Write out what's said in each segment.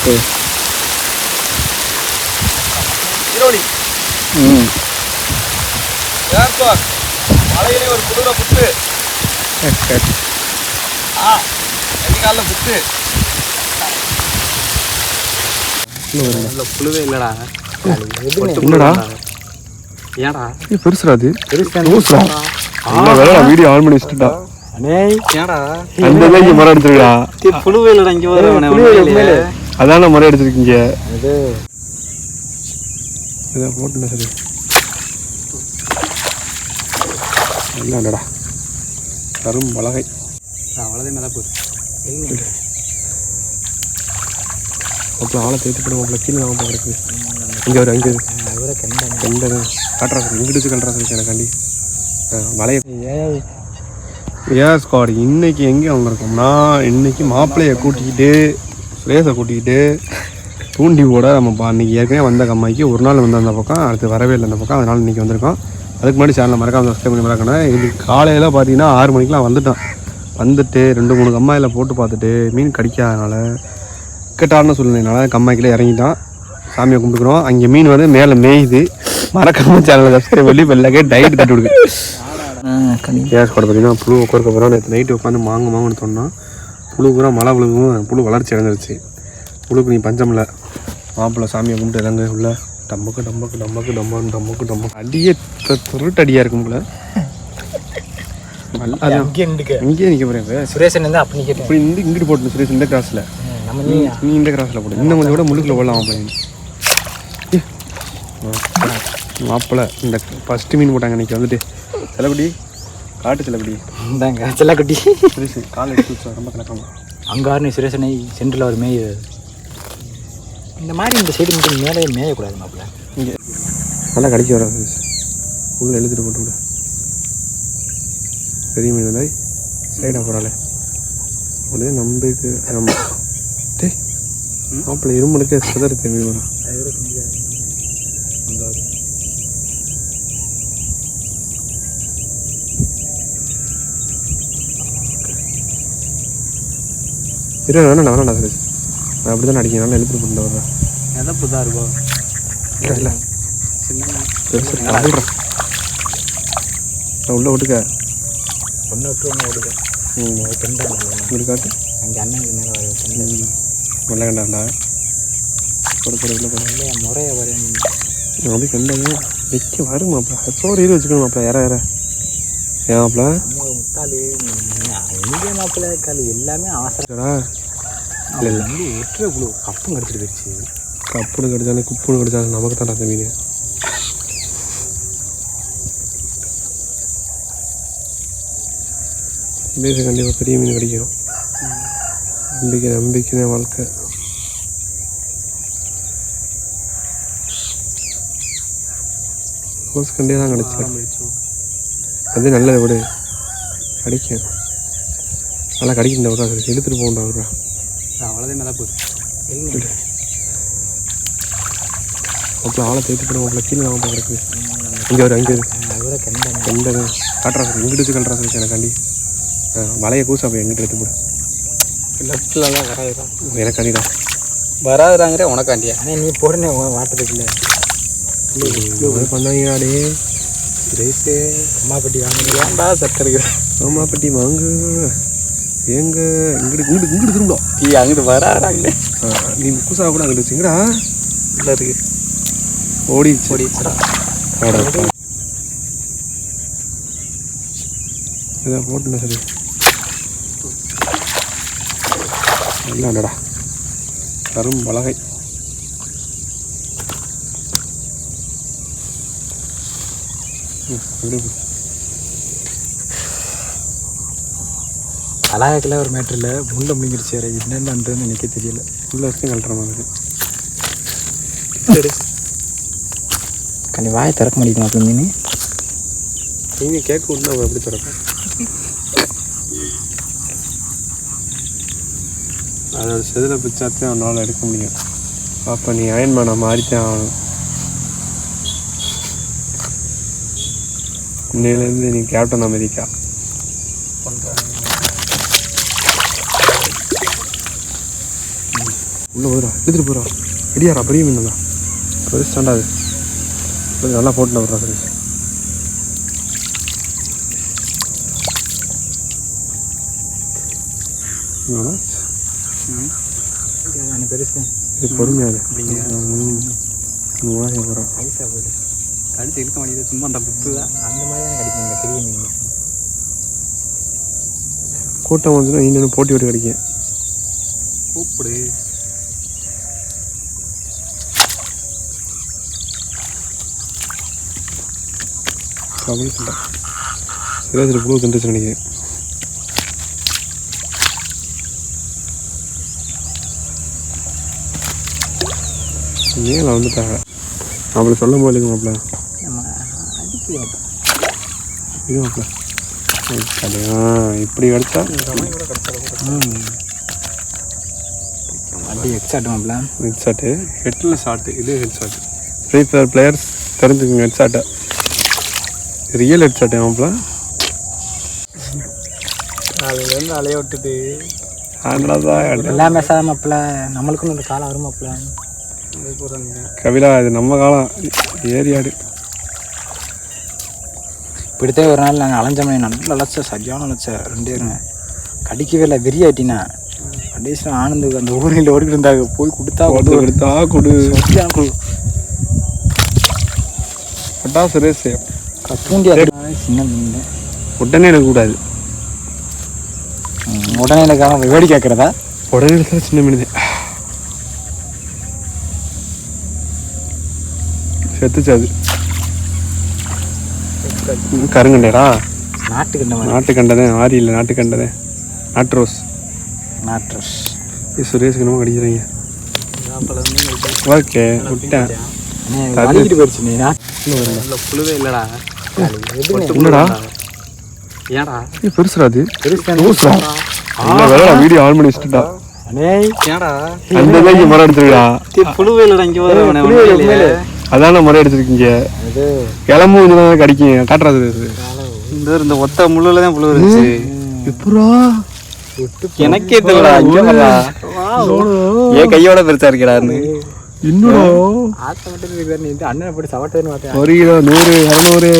இருக்கு ஈரோடி ம். ஏர்பாக் மலையிலே ஒரு குளிர புத்து சரி சரி ஆ எங்க காலில் புத்து இல்லை. புழுவே இல்லைடா. என்னடா? ஏன்டா? இது பெருசுடா அது. வேலை வீடியோ ஆன் பண்ணி வச்சுட்டா. அந்த இங்கே மரம் எடுத்துருக்கா டேய், புழுவே இல்லைடா இங்கே வர அதான மரம் எடுத்துருக்கீங்க? அது. இதை போட்டுனா சரி. இல்லைடா கரும் பலகை அவ்வளோதான் மேலே போகுது அப்புறம் ஆளை போட அப்புறம் கீழே நான் கிடக்குது இங்கே ஒரு அங்கே காட்டுறா சார் இங்கிட்டு சார் எனக்காண்டி மலையை ஏன் ஸ்குவாட் இன்னைக்கு எங்கே வந்திருக்கோம்னா இன்னைக்கு மாப்பிள்ளையை கூட்டிக்கிட்டு சுரேஷை கூட்டிக்கிட்டு தூண்டி போட நம்ம பா இன்னைக்கு ஏற்கனவே வந்த கம்மாய்க்கு ஒரு நாள் வந்து அந்த பக்கம் அடுத்து வரவே இல்லை அந்த பக்கம் அதனால இன்னைக்கு வந்திருக்கோம். அதுக்கு முன்னாடி சேனலை மறக்காம சப்ஸ்கிரைப் பண்ணி மறக்கணும் இது காலையில் பார்த்தீங்கன்னா ஆறு மணிக்கெலாம் வந்துட்டோம். வந்துட்டு ரெண்டு மூணு கம்மாயில் போட்டு பார்த்துட்டு மீன் கடிக்காதனால இக்கட்டான சூழ்நிலைனால கம்மாய்க்கில் இறங்கிட்டான் சாமியை கும்பிட்டுக்கிறோம். அங்கே மீன் வந்து மேலே மேயுது. மறக்காம சேனலை சப்ஸ்கிரைப் பண்ணி பெல்லாக்கே டைட் தட்டி விடுங்க. கேஸ் கூட பார்த்தீங்கன்னா புழு உட்காருக்க போகிறோம் நேற்று நைட்டு உட்காந்து மாங்க மாங்கன்னு சொன்னோம். புழு பூரா மழை விழுகும் புழு வளர்ச்சி அடைஞ்சிருச்சு. புழுக்கு நீ பஞ்சம் இல்லை மாப்பிள்ளை சாமியை கும்பிட்டு இறங்க உள்ள. டம்பக்கு டம்பக்கு டம்பக்கு டம்பக்கு டம்பக்கு டம்பக்கு. அடியே திருட்டு அடியாக இருக்கும் போல. இங்கேயே நிற்க போகிறேன் சுரேஷன் வந்து அப்படி இப்படி இந்த இங்கிட்டு போட்டு சுரேஷ் இந்த கிராஸில் நீ இந்த கிராஸில் போடு. இன்னும் கொஞ்சம் கூட முழுக்கில் போடலாம் மாப்பிள்ளை. மாப்பிள்ளை இந்த ஃபஸ்ட்டு மீன் போட்டாங்க இன்னைக்கு வந்துட்டு. செலப்படி காட்டு செலப்படி இந்தாங்க செல்லக்குட்டி. சுரேஷ் கால் எடுத்து ரொம்ப கணக்காம அங்காருன்னு சுரேஷனை சென்டரில் ஒரு மேய இந்த மாதிரி இந்த சைடு மட்டும் மேலே மேயக்கூடாது மாப்பிள்ள. இங்கே. நல்லா கடிக்க வராது உள்ள எழுதிட்டு போட்டு விடு. பெரிய மீன் மாதிரி சைடாக போகிறாளே அப்படியே நம்பிட்டு நம்ம டேய் மாப்பிள்ளை இருமலுக்கு சிதறு திரும்பி வரும் இரு வேணாண்டா வேணாண்டா சுரேஷ் நான் அப்படி தான் அடிக்கிறேன் நல்லா எழுதிட்டு போட்டு வர்றேன். இருக்கும் இல்லை நான் உள்ள விட்டுக்க. ஒன்று விட்டு ஒன்று ஓடுது ம். இங்கிட்டு காட்டு. அங்கே அண்ணனுக்கு மேலே வர நல்ல கண்டாண்டா போட போட உள்ள போட. இல்லை முறையை வர அப்படி கண்டாங்க. வைக்க வரும் மாப்பிள. சோறு இது வச்சுக்கணும் மாப்பிள. இற இற ஏன் முட்டாளு எங்கே மாப்பிள்ள காலு எல்லாமே சரிடா இல்லை. இல்லை வந்து குழு கப்பும் கடிச்சிட்டு போயிடுச்சு கப்புனு கடிச்சாலும் குப்புனு கடிச்சாலும் நமக்கு தான் அந்த மீன். பேச கண்டிப்பாக பெரிய மீன் கிடைக்கும். நம்பிக்கை நம்பிக்கை தான் வாழ்க்கை. ஹோஸ் கண்டே தான் அது நல்லது விடு. கிடைக்கும் நல்லா கிடைக்கும் விட்றா சரி இழுத்துட்டு போகண்டா விட்றா அவ்வளோதான் மேலே போகுது. அப்புறம் ஆளை தேய்த்து போட அப்புறம் கீழே நான் பார்க்குறக்கு இங்கே ஒரு அங்கே அவரை கண்டா காட்டுறா சார் இங்கிட்டு வச்சு கட்டுறா சார் எனக்காண்டி. வலையை கூசா போய் எங்கிட்ட எடுத்து போடு. லெஃப்ட்லலாம் வராதுடா. எனக்கு அடிடா வராதுடாங்கிற உனக்காண்டியா? நீ போடுனே வாட்டத்துக்குள்ள அது பண்ணாங்கடே சுரேஷே அம்மா பட்டி வாங்க ஏன்டா சத்தம் இருக்கிற சோமாப்பட்டி வாங்க. ஏங்க இங்கிட்டு இங்கிட்டு இங்கிட்டு திரும்பலாம் நீ அங்கிட்டு வராடாங்களே நீ கூசா கூட அங்கிட்டு வச்சுங்கடா. உள்ள இருக்கு. ஓடிச்சு ஓடிச்சுடா ஆடா இதை போட்டுனா சரி இல்லாண்டடா கரும் பலகை ம், அப்படியே போ. அழகாக்கில் ஒரு மேட்ரில் முள்ள முடிங்கிடுச்சு வேறு. என்னென்னு எனக்கே தெரியல. உள்ள வச்சு கழட்டுற மாதிரி. கண்ணி வாயை திறக்க முடியுமா அப்படி மீன். நீங்கள் கேட்க விட்டு அவன் எப்படி திறப்பேன் அதாவது செதில் பிச்சாத்தையும் அவனால் எடுக்க முடியும். அப்போ நீ அயன்மேனை மாறித்தான் ஆகணும். இன்னையிலேருந்து நீ கேப்டன் அமெரிக்கா. உள்ளே வருடா எடுத்துகிட்டு போகிறா ரெடியாரா பெரிய மீன் தான் பெருசு தாண்டாது கொஞ்சம் நல்லா போட்டு வர்றா சுரேஷ் இவனா? பெருசு. பொறுமையாது மூவாயிரம் போகிறான் ஐஸா போயிடு கடிச்சு இழுக்க மாட்டேங்குது சும்மா அந்த புத்து தான். அந்த மாதிரி தான் கிடைக்கும் இந்த பெரிய மீன். கூட்டம் வந்துன்னா இன்னும் போட்டி விட்டு கிடைக்கும் கூப்பிடு. கவலை இல்லை சில புழு திண்டுச்சு நினைக்கிறேன். மேலே வந்துட்டாங்க அவளை சொல்ல போது மாப்பிள்ள. இது இப்படி கிடச்சா அப்படி மாப்பிள ஹெட் ஷாட்டு ஹெட்டில் ஷாட்டு இது head shot free fire players தெரிஞ்சுக்கோங்க ஹெட் ஷாட்டை ரியல் ஹெட் ஷாட்டு மாப்பிள்ள அதுலேருந்து அலைய விட்டுட்டு எல்லாம் மாப்பிள நம்மளுக்குன்னு ஒரு காலம் வரும் கபிலா இது நம்ம காலம். ஏரியாடு. இப்படித்தான் ஒரு நாள் நாங்கள் அலைஞ்சோமே நல்லா அழைச்ச சரியான அழைச்ச ரெண்டு பேரும் கடிக்கவே இல்லை வெறியாட்டினா கடைசியில் ஆனந்துக்கு அந்த ஊரில் ஓடிக்கிட்டு இருந்தாங்க. போய் கொடுத்தா கொடுத்து கொடுத்தா கொடு. சரியான குழு. பட்டா சுரேஷ். கத்தூண்டி அது சின்ன மீன். உடனே எடுக்கக்கூடாது உடனே எனக்காக வேடி கேட்குறதா? உடனே எடுத்தா சின்ன மீன். செத்துச்சு அது. கருங்கண்டைடா நாட்டுக்கு இந்த மாதிரி நாட்டு கண்டதே ஆரி இல்லை நாட்டு கண்டதே நாட்டு ரோஸ் நாட்ரஸ். இது சுரேஷ்க்கு என்னமோ கடிக்கிறீங்க. ஓகே விட்டேன். வலிக்கிட்டு போயிடுச்சு நீ புழுவே இல்லைடா. என்னடா ஏன்டா? இது பெருசுடா அது. பெருசா வேலை வீடியோ ஆன் பண்ணி வச்சுட்டா ஏன்டா? அந்த மரம் எடுத்துருக்கா புழுவே இல்லைடா இங்கே. அதான முறை எடுத்திருக்கீங்க. அது கிளம்பு கொஞ்சம் தான் கடிக்கும். காட்டுறாது இந்த இந்த ஒத்த முள்ளுல தான் புழு இருந்துச்சு எப்பரா எனக்கே வரா ஏன் கையோட பெருசா இருக்கடான்னு. ஒரு கிலோ நூறு இரநூறு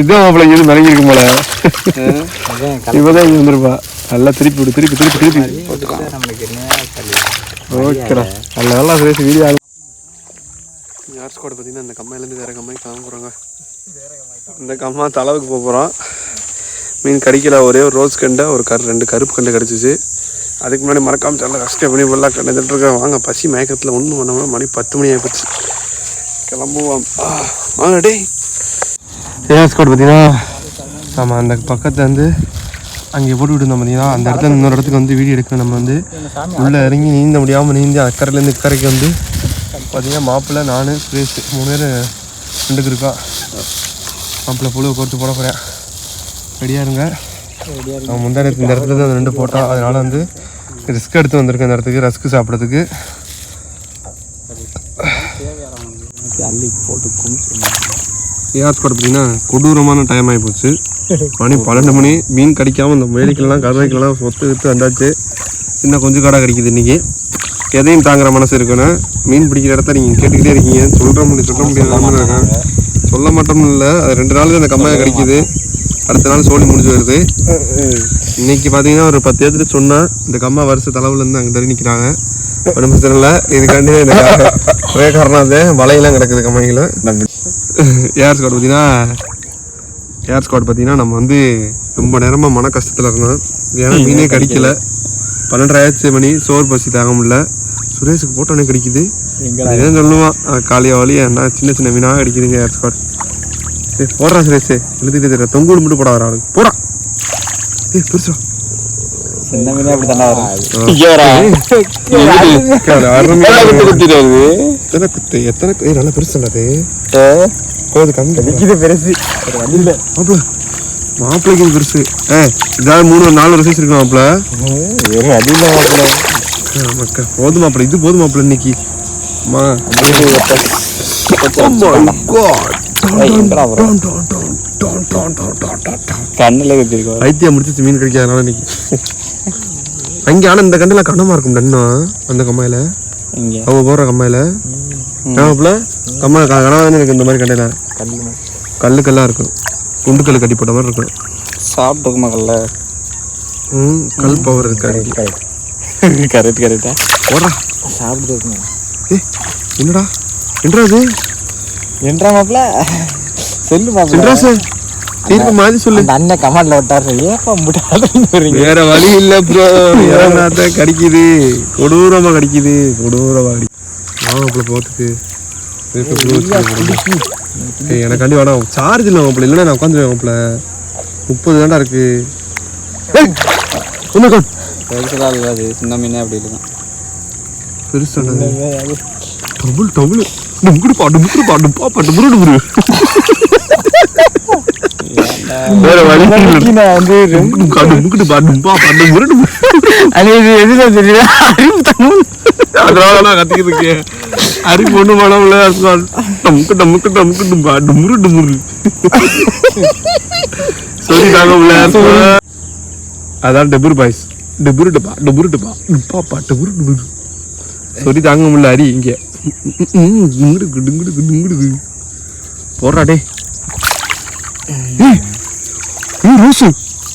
இதுதான் மாப்பிள்ள இங்கே இருக்கும் போல. இப்போதான் இங்கே வந்திருப்பா. நல்லா திருப்பி விடு திருப்பி திருப்பி திருப்பி. ஓகேடா. நல்ல வீடியோ யார் ஸ்குவாட் பார்த்தீங்கன்னா இந்த கம்மாயிலேருந்து வேற கம்மாய்க்கு கிளம்ப போகிறாங்க இந்த கம்மா தளவுக்கு போக போகிறோம் மீன் கடிக்கல ஒரே ஒரு ரோஸ் கண்டை ஒரு கரு ரெண்டு கருப்பு கண்டை கிடச்சிச்சு. அதுக்கு முன்னாடி மறக்காம சேனல் கஷ்டம் பண்ணி ஃபுல்லாக கண்டுட்டுருக்கேன் வாங்க பசி மயக்கத்தில் ஒன்றும் பண்ணாம மணி பத்து மணி ஆகிப்போச்சு கிளம்புவோம். வாங்க டே ஏஆர் ஸ்குவாட் பார்த்தீங்கன்னா ஆமாம் அந்த பக்கத்தில் வந்து அங்கே போட்டு விட்டுருந்தோம் பார்த்தீங்கன்னா அந்த இடத்துல இன்னொரு இடத்துக்கு வந்து வீடியோ எடுக்கணும். நம்ம வந்து உள்ளே இறங்கி நீந்த முடியாமல் நீந்தி அக்கறையிலேருந்து இக்கரைக்கு வந்து பார்த்தீங்கன்னா மாப்பிள்ளை நான் சுரேஷ் மூணு பேர் ரெண்டுக்கு இருக்கா? மாப்பிள்ளை புழு கோர்த்து போட போகிறேன் ரெடியாக இருங்க. அவன் முந்தாடி இந்த இடத்துல தான் ரெண்டு போட்டான். அதனால வந்து ரிஸ்க் எடுத்து வந்திருக்கேன் இந்த இடத்துக்கு ரஸ்க்கு சாப்பிட்றதுக்கு. அள்ளி போட்டு கும்பிட்டு ஏஆர் ஸ்குவாட் பார்த்தீங்கன்னா கொடூரமான டைம் ஆகி போச்சு. மணி பன்னெண்டு மணி மீன் கடிக்காமல் இந்த வேலிக்கெல்லாம் கருவைக்கெல்லாம் சொத்து வித்து வந்தாச்சு. இன்னும் கொஞ்சம் கடை கிடைக்குது இன்னைக்கு. எதையும் தாங்குற மனசு இருக்கணும். மீன் பிடிக்கிற இடத்த நீங்கள் கேட்டுக்கிட்டே இருக்கீங்க. சொல்கிற முடியும் சொல்ல முடியாத. இருக்கேன் சொல்ல மாட்டோம்னு இல்லை. அது ரெண்டு நாளுக்கு அந்த கம்மாயை கிடைக்குது. அடுத்த நாள் சோழி முடிஞ்சு வருது இன்னைக்கு பார்த்தீங்கன்னா ஒரு பத்து ஏத்துட்டு சொன்னால் இந்த கம்மா வருஷ தலைவுலேருந்து அங்கே தள்ளி நிற்கிறாங்க ஒன்றும் பிரச்சனை இல்லை. இதுக்காண்டி எனக்கு ஒரே காரணம் அது. வலையெல்லாம் கிடக்குது கம்மாய்களை ஏர் ஸ்குவாட் பார்த்தீங்கன்னா ஏர் ஸ்குவாட் பார்த்தீங்கன்னா நம்ம வந்து ரொம்ப நேரமாக மன கஷ்டத்தில் இருந்தோம். ஏன்னா மீனே கடிக்கல. பன்னெண்டராயிரத்து மணி. சோறு பசி தாங்க முடியல. சுரேஷுக்கு போட்டோன்னே கடிக்குது. எங்கடா? இதே சொல்லுவான் காளியா வழியா என்ன சின்ன சின்ன மீனாக கடிக்குதுங்க ஏர் ஸ்குவாட் ஏய் போடுறா சுரேஷ். எழுதிட்டு தெரியல தொங்கூடு மட்டும் போட வரா போடா. ஏய் பெருசா. சின்ன மீனே அப்படி தானே வரும். எத்தனை குத்து எத்தனை கு- ஏய் நல்லா பெருசு அது. கோது கண்டு இது பெருசு. ஒரு வழி இல்லை. மாப்பிள மாப்பிளைக்கு இது பெருசு. ஏ இதாவது மூணு நாலு ஒரு சைஸ் இருக்கு மாப்பிள வேறு வழி இல்லை மாப்பிள்ள ஆமாக்கா போதும் மாப்பிள இது போதும் மாப்பிள இன்னைக்கு. அம்மா கண்ணில் குத்திருக்கோம் ஐத்தியா முடிச்சிச்சு மீன் கிடைக்காதனால இன்னைக்கு. அங்கே ஆனால் இந்த கண்டில் கனமாக இருக்கும் டன்னா அந்த கம்மாயில. அவங்க போடுற கம்மாயில. ஆமாப்புல கம்மா கனவாக தானே இருக்கு இந்த மாதிரி கண்டையில. கல் கல்லு. கல்லாக இருக்கும். குண்டு கல் கட்டி போட்ட மாதிரி இருக்கும். சாப்பிட்டு மகள்ல ம் கல் பவர் இருக்கு. கரெக்ட் கரெக்டா போடுறா. சாப்பிட்டு இருக்குங்க ஏ என்னடா? என்னடா இது என்றா மாப்பிள்ள சொல்லு மாப்பிள்ள சின்ராசு தீர்ப்பு மாதிரி சொல்லு. அண்ணன் கமாண்ட்ல விட்டாரு ஏப்பா முட்டாளன்னு வரீங்க வேற வழி இல்ல ப்ரோ ஏறனாத்த கடிக்குது. கொடூரமா கடிக்குது. கொடூரமா கடி மாப்பிள்ள போத்துக்கு எனக்காண்டி வேணாம். சார்ஜ் இல்லை மாப்பிள்ள இல்லைன்னா நான் உட்காந்துருவேன் மாப்பிள்ள முப்பது தாண்டா இருக்கு. God. பெருசுலாம் இல்லை அது சின்ன மீனே அப்படி இருக்கும் பெருசா டபுள் டபுள் முக்குடு பாட்டு முக்குடு பாட்டு பா பாட்டு முருடு முரு வேற வழி நான் வந்து காட்டு முக்குடு பாட்டு பா பாட்டு முருடு முரு அது இது எதுல தெரியல அறிவு தமிழ். அதனால நான் கத்திக்கிட்டு இருக்கேன். அரிப்பு ஒண்ணு மனம்ல டமுக்கு டமுக்கு டமுக்கு டும்பா டுமுரு டுமுரு சொல்லி தாங்க உள்ள அதான் டெபுர் பாய்ஸ். டெபுரு டப்பா டெபுரு டப்பா டுப்பாப்பா டெபுரு டுபுரு சொல்லி தாங்க முடியல அரி இங்க. குங்குடு குடுங்குடு குடுங்குடு போடுறா டே rose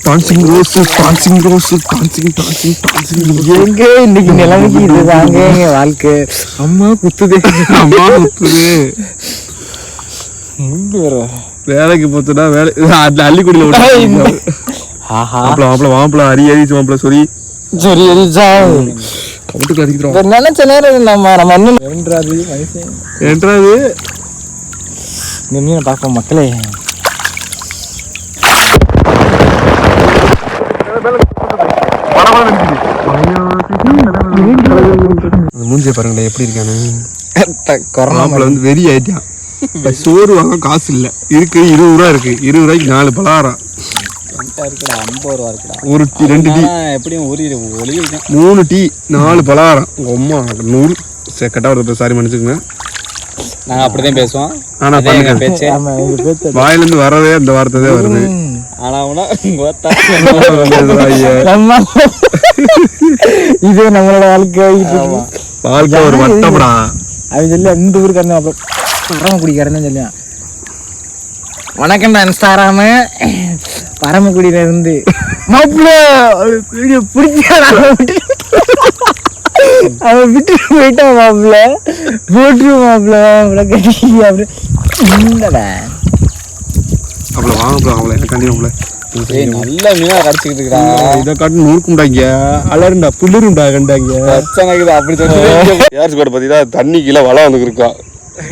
dancing rose dancing rose dancing dancing dancing எங்க? இன்னைக்கு நிலைமைக்கு இதுதாங்க எங்க வாழ்க்கை. அம்மா குத்துதே. அம்மா குத்துது. வேலைக்கு போத்துனா வேலை. அள்ளிக்குடியில மாப்பிள மாப்பிள மாப்பிள அரி அரிச்சு மாப்பிள சொல்லி சரி எரிச்சா கவுட்டுக்கு அடிக்கிறோம். நினைச்ச நேரம் நம்ம நம்ம என்ன என்றாது என்றாது. இந்த மீனை பார்ப்போம் மக்களே. மூஞ்சியை பாருங்களேன் எப்படி இருக்கானு. கொரோனா மாப்பிள வந்து வெறி ஆயிட்டான். சோறு வாங்க காசு இல்ல. இருக்கு இருபது ரூபா இருக்கு. இருபது ரூபாய்க்கு நாலு பலாரம் என்கிட்ட இருக்குடா ஐம்பது ரூபா இருக்குடா. ஒரு டீ ரெண்டு டீ. எப்படியும் ஒரு ஒளி மூணு டீ நாலு பலாரம் உங்க அம்மா நூறு. சரி வருது சாரி மன்னிச்சுக்கோங்க. நாங்க அப்படிதான் பேசுவோம். ஆனா பண்ணுங்க. பேச்சு. ஆமா எங்க பேச்சு வாயிலிருந்து வரதே. அந்த வார்த்தை. தான் வருது இது நம்மளோட வாழ்க்கை. வாழ்க்கை ஒரு வட்டம்டா. அவன் சொல்லி இந்த ஊருக்காரன் அப்ப பரமக்குடிக்காரன் சொல்லியான் வணக்கம்டா இன்ஸ்டாகிராமு. பரமக்குடியில இருந்து மாப்பிள்ள வீடியோ பிடிச்சா அவன் விட்டு போயிட்டான் மாப்பிள்ள. போட்டு மாப்பிள்ள மாப்பிள்ள கட்டி அப்படி இந்தடா அவ்வளோ வாங்க அவங்கள எனக்கு கண்டி அவங்கள ஏய் நல்ல மீனா கடிச்சிக்கிட்டு இருக்கா இதை காட்டு நூறுக்குண்டாங்க. அலருண்டா புளிருண்டா கண்டாங்க. பிரச்சனை இருக்குது அப்படி சொல்லி ஏர்ஸ் பார்த்தீங்கன்னா தண்ணி கீழே வலை வந்து இருக்கா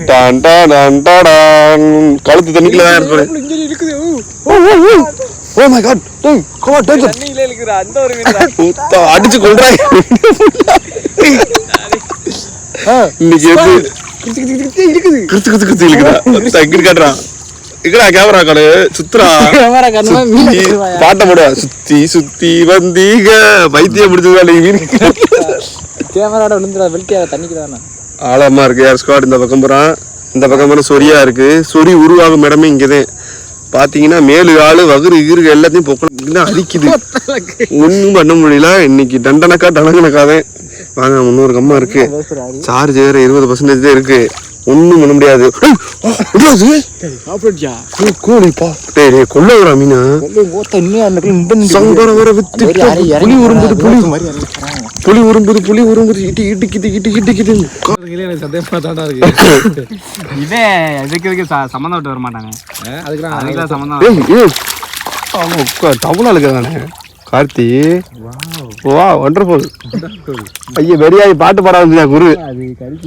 டான் டான் டான். டாடான். கழுத்து தண்ணி கீழே தான் இருக்குது ஓ மை காட் டேய் கமா டேஞ்சர் தண்ணியில இருக்குது அந்த ஒரு மீன் அடிச்சு கொள்றாங்க இன்னைக்கு எப்படி? இருக்குது கிறுத்து கிறுத்து கிறுத்து இழுக்குதா. இங்கிட்டு காட்டுறா. இங்கடா கேமரா காலு சுத்துறா. கேமரா பாட்டை போடுவா. சுத்தி சுத்தி வந்தீங்க. வைத்தியம் பிடிச்சதா மீன். கேமராட விழுந்துடா தானே. ஆழமா இருக்கு. யார் ஸ்குவாட் இந்த பக்கம் போறான்? இந்த பக்கம் போனா சொரியா இருக்கு. சொறி உருவாகும் இடமே இங்கதான். பாத்தீங்கன்னா மேலு ஆளு வகுறு இகுறு எல்லாத்தையும் பொக்கலாம் அடிக்குது? ஒண்ணும் பண்ண முடியல. இன்னைக்கு தண்டனக்கா டனகனக்காதான் வாங்க முன்னூறு கம்மா இருக்கு. சார்ஜ் வேற இருபது பர்சன்டேஜ் தான் இருக்கு. ஒண்ணும் பண்ண முடியாது. கொல்ல வரா மீனா சங்கரம் வேற வித்து புலி உரும்புது புலி. புலி உரும்புது புலி உரும்புது இட்டி இட்டு கிட்டு இட்டு கிட்டு கிட்டு எனக்கு சந்தேகமா தாண்டா இருக்கு. இதே இதுக்கு இதுக்கு சம்மந்தம் விட்டு வர மாட்டாங்க அதுக்கு அதுக்கெல்லாம் சம்மந்தம். ஏய் ஏய். ஆமா உட்கா டவுனா இருக்கிறானே. கார்த்தி. வா வண்டர்ஃபுல் ஐயா வெறியாய் பாட்டு பாட வந்து குரு?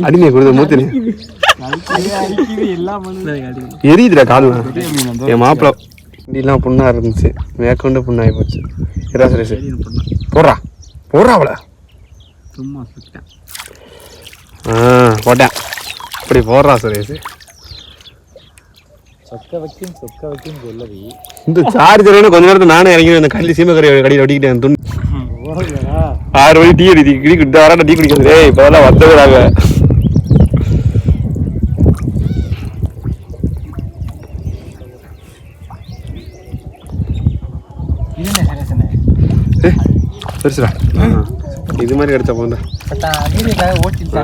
அடிமையை குருத மூத்தினி. எரியுதுடா கால்லாம் என் மாப்பிள்ள இப்படிலாம் புண்ணா இருந்துச்சு. மேற்கொண்டு புண்ணாகி போச்சு. இரா சரி சரி போடுறா போடுறா அவள. சும்மா ஆ போட்டேன். இப்படி போடுறா சுரேஷ். சொக்க வைக்கும் சொக்க வைக்கும் சொல்லவி இந்த சார்ஜர் கொஞ்ச நேரத்துல நானே இறங்கி அந்த கல்லி சீமக்கரை கடையில் ஒட்டிக்கிட்டேன் துணி. ஆறு மணி டீ அடி டீ குடி வர டீ குடிக்கிறது. ஏய் இப்போதெல்லாம் வந்தவராங்க பெருசுடா. இது மாதிரி வீடியோக்காக ஓட்டிட்டு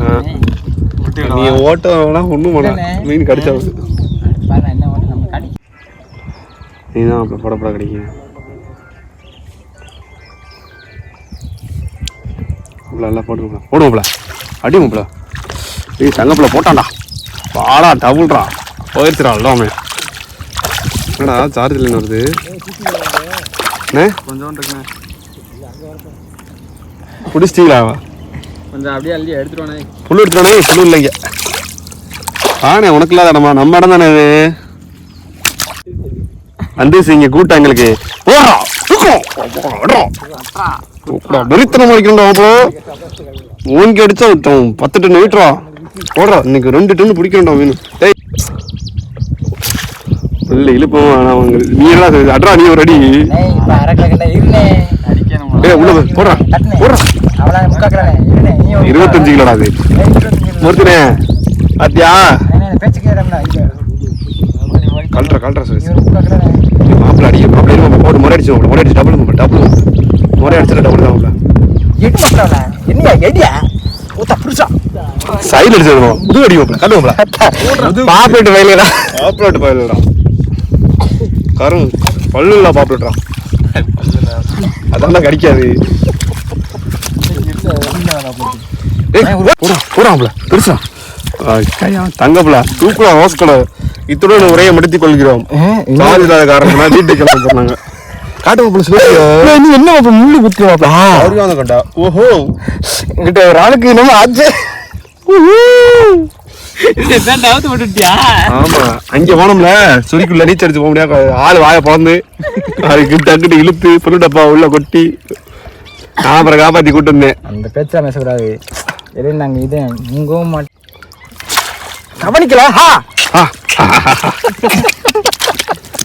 நீ ஓட்டலாம் ஒன்றும் பண்ண மீன் கிடைச்சா நீ தான் அப்போ பட பட கிடைக்கும் இவ்வளோ எல்லாம் போட்டு போடுவோம்ல அடிவோம்ல ஏய் தங்கப்பில் போட்டான்டா. பாடா டபுள்ரா போயிடுச்சுடா எல்லாமே. என்னடா சார்ஜ் இல்லைன்னு வருது. கொஞ்சம் இருக்குண்ணே. பிடிச்சிட்டீங்களா கொஞ்சம் அப்படியே அள்ளி எடுத்துருவானே புல்லு எடுத்துட்டானே புல்லு இல்லைங்க ஆனே உனக்கு இல்லாத இடமா நம்ம இடம் தானே இது? வந்து இங்க கூட்டம் எங்களுக்கு. வெறித்தனம் அடிக்கணும்டா அப்போ. மூணிக்கு அடிச்சா ஒருத்தன் பத்து டன் வெயிட்ரா ஓடுறா இன்னைக்கு ரெண்டு டன் பிடிக்கணும்டா மீன். டேய். இல்ல இழுப்போம் ஆனா அவங்க. நீ என்ன அட்ரா நீ ஒரு அடி. ஏய் உள்ள போடுறா போடுறா. இருபத்தஞ்சு கிலோடா அது. கேட்கறா இங்க. கல்ட்ரா கல்ட்ரா முக்காக்கிறேன் மாப்பிள்ள அடிக்க மாப்பிள்ள போட்டு முறை அடிச்சு முறை அடிச்சு டபுள் மாப்பிள்ள டபுள் முறை அடிச்சுட்டு டபுள் தான் மாப்பிள்ள. எட்டு மாப்பிள என்னையா எடியா? ஊத்தா புருஷா சைடு அடிச்சிடணும் புது அடி மாப்பிள்ள கட்டு மாப்பிள்ள. பாப்லேட் வயலுடா பாப்லேட் வயலுடா கரும் பல்லு இல்ல அதெல்லாம் கடிக்காது ஏய், போடா போடா மாப்பிள்ள பெருசா தங்கப்புல தூக்குடா ரோஸ்கட இத்துடன் உரையை மடித்துக் கொள்கிறோம். சார்ஜ் இல்லாத காரணமா வீட்டுக்கு கிளம்ப போனாங்க. காட்டு சொல்லி நீ என்ன மாப்பிள முள்ளு குத்தி மாப்பிள அவருக்கு கண்டா. ஓஹோ. கிட்ட ஒரு ஆளுக்கு என்னமோ ஆச்சு. ஆமா அங்க போனோம்ல. சுரிக்குள்ள நீச்சல் அடிச்சு போக முடியாது. ஆள் வாய பிறந்து அதுக்கு டக்குட்டு இழுத்து புல்லு டப்பா உள்ள கொட்டி. அப்புறம் காப்பாத்தி கூட்டு வந்தேன் அந்த பேச்சா பேசக்கூடாது எது நாங்க இது முங்கவும் மாட்டோம் கவனிக்கல ஹா ஆ.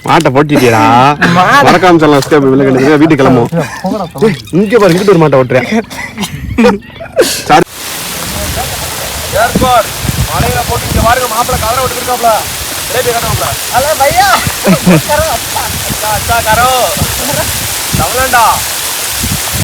மாட்டை போட்டிட்டியடா மறக்காம சொல்லலாம் ஸ்டேப் வில்ல வீட்டுக்கு கிளம்பும் இங்க பாரு இங்கிட்டு ஒரு மாட்டை ஓட்டுறேன் சாரி மலையில போட்டு இங்க பாருங்க மாப்பிள்ள கதற விட்டு இருக்காப்ல ரேட்டு கட்டணும்ல ஹலோ பையா அச்சா கரோ தமிழண்டா